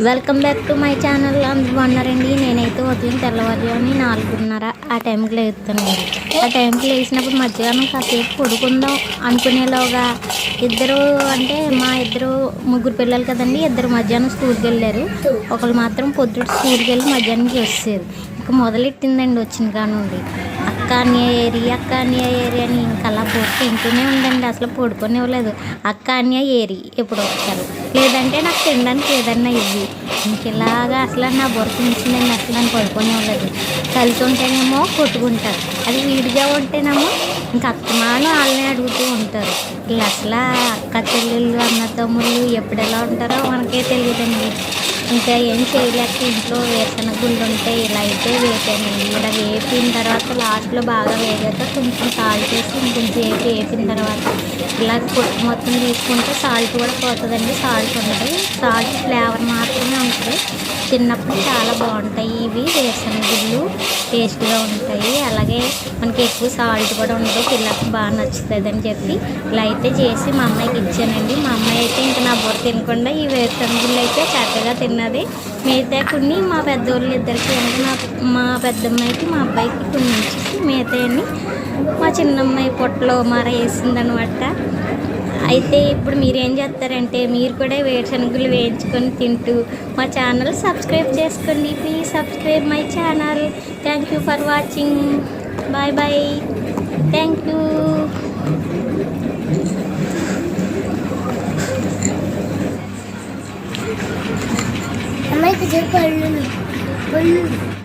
Welcome back to my channel అందరూ బాగున్నారండి నేనైతే ఉదయం తెల్లవారుజామున నాలుగున్నర ఆ టైంకి లేస్తున్నాను ఆ టైంకి లేచినప్పుడు మధ్యాహ్నం కాసేపు పడుకుందాం అనుకునేలోగా ఇద్దరు అంటే మా ఇద్దరు ముగ్గురు పిల్లలు కదండి ఇద్దరు మధ్యాహ్నం స్కూల్కి వెళ్ళారు. ఒకరు మాత్రం పొద్దుట స్కూల్కి వెళ్ళి మధ్యాహ్నంకి వచ్చేది ఇక మొదలెట్టిందండి వచ్చిన కానుండి అక్క ఏరియా ఏరి అక్క ఏరి అని ఇంకా అలా పొట్టు తింటూనే ఉందండి అసలు పడుకోనివ్వలేదు. అక్క అన్నయ్య ఏరి ఎప్పుడు వస్తారు లేదంటే నాకు తినడానికి ఏదన్నా ఇవి ఇంక ఇలాగా అసలు నా బుర్ర ఉంచిందండి అసలు నన్ను పడుకోనివ్వలేదు. కలిసి ఉంటేనేమో కొట్టుకుంటారు. అది వీడిగా ఉంటేనేమో ఇంకా అత్తమాను వాళ్ళని అడుగుతూ ఉంటారు. వీళ్ళు అసలు అక్క చెల్లెళ్ళు అన్న తమ్ముళ్ళు ఎప్పుడు ఎలా ఉంటారో మనకే తెలియదండి. ఇంకా ఏం చేయలేక ఇంట్లో వేసిన గుళ్ళు ఉంటే ఇలా అయితే వేసానండి ఇలా వేపిన తర్వాత లాస్ట్లో బాగా వేగాక కొంచెం సాల్ట్ వేసి కొంచెం సేపు వేపిన తర్వాత ఇలా పొట్టు మొత్తం తీసుకుంటే సాల్ట్ కూడా పోతుందండి సాల్ట్ ఉంటుంది సాల్ట్ ఫ్లేవర్ మాత్రమే ఉంటుంది. తిన్నప్పుడు చాలా బాగుంటాయి ఇవి వేసిన గుళ్ళు టేస్ట్గా ఉంటాయి. అలాగే మనకి ఎక్కువ సాల్ట్ కూడా ఉండదు పిల్లలకు బాగా నచ్చుతుంది అని చెప్పి ఇలా అయితే చేసి మా అమ్మాయికి ఇచ్చానండి మా అమ్మాయి అయితే ఇంకా నా బుర్ర తినకుండా ఈ వేరుశనగ గుళ్ళు అయితే చక్కగా తిన్నది. మిగతా కొన్ని మా పెద్దోళ్ళు ఇద్దరికి అంటే మా మా పెద్దమ్మాయికి మా అబ్బాయికి కొన్ని ఇచ్చేసి మిగతాయన్ని మా చిన్నమ్మాయి పొట్టలో మర వేసిందనమాట అయితే ఇప్పుడు మీరు ఏం చేస్తారంటే మీరు కూడా వేరుశనగులు వేయించుకొని తింటూ మా ఛానల్ సబ్స్క్రైబ్ చేసుకోండి. Please subscribe my channel. Thank you for watching bye bye thank you అమ్మాయికి చెప్పు పళ్ళు పళ్ళు